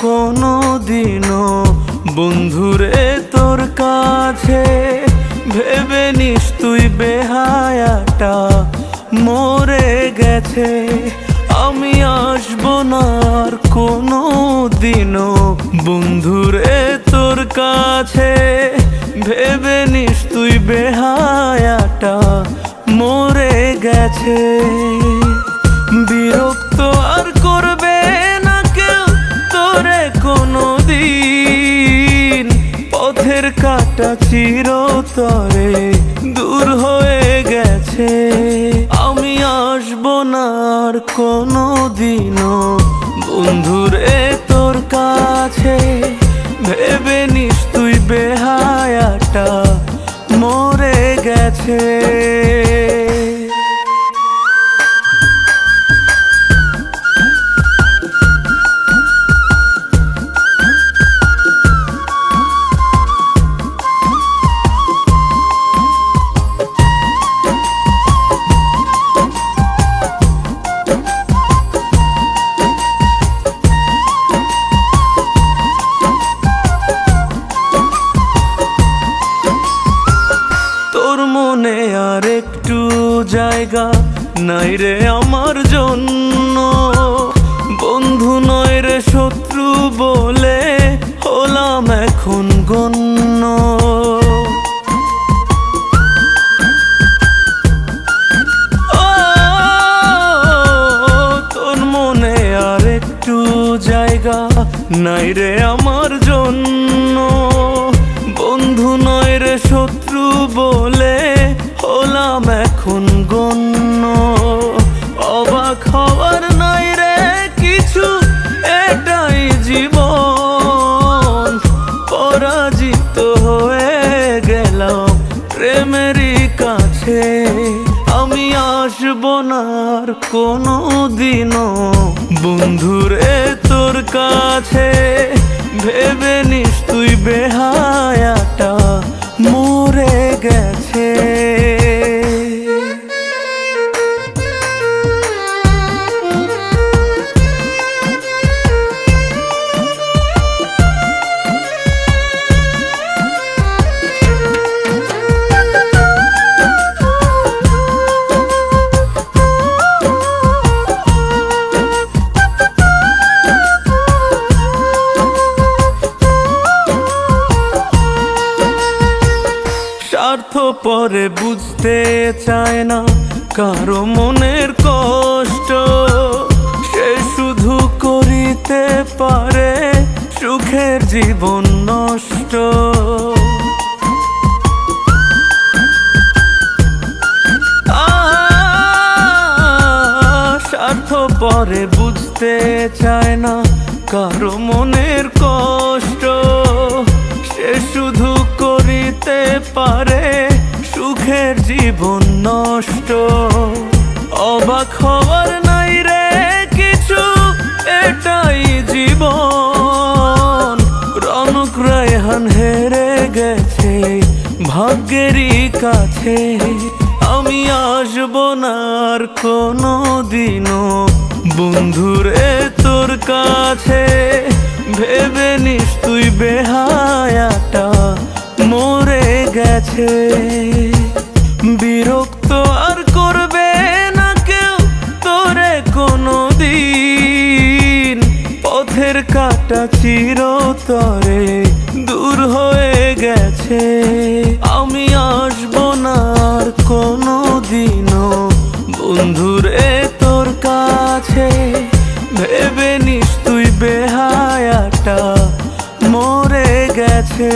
কোনো দিনও বন্ধুরে তোর কাছে ভেবে নিস তুই বেহায়াটা। মরে গেছে, আমি আসব না আর কোনো দিনও বন্ধুরে তোর কাছে ভেবে নিস তুই বেহায়াটা। মরে গেছে। কাটা চিরতরে দূর হয়ে গেছে। আমি আসব না আর কোনো দিনও বন্ধুরে তোর কাছে, ভেবে নিস তুই বেহায়াটা মরে গেছে। জায়গা নাই রে আমার জন্য। বন্ধু নয় রে শত্রু বলে হলাম এখন গণ্য। তোর মনে আর একটু জায়গা নাই রে আমার জন্য। বন্ধু নয় রে শত্রু বলে হলাম এখন গণ্য, অবাক হওয়ার নাই রে কিছু, এটাই জীবন। পরাজিত হয়ে গেলাম প্রেমেরই কাছে। আমি আসব না আর কোনো দিনও বন্ধুরে তোর কাছে, ভেবে নিস তুই বেহায়াটা স্বার্থ পরে বুঝতে চায় না। কারও মনের কষ্ট সে শুধু করিতে পারে। সুখের জীবন নষ্ট। স্বার্থ পরে বুঝতে চায় না। কারও মনের কষ্ট পারে, সুখের জীবন নষ্ট। অবাক হওয়ার নাই রে কিছু, এটাই জীবন। রনক রায়হান হেরে গেছে, ভাগ্যেরই কাছে। আমি আসব না আর কোনো দিনও বন্ধুরে তোর কাছে, ভেবে নিস তুই বেহায়াটা গেছে বিরক্ত আর করবে না কেউ তোরে কোনো দিন পথের কাটা চিরতরে দূর হয়ে গেছে। আমি আসব না আর কোনো দিনও বন্ধুরে তোর কাছে। ভেবে নিস তুই বেহায়াটা মরে গেছে।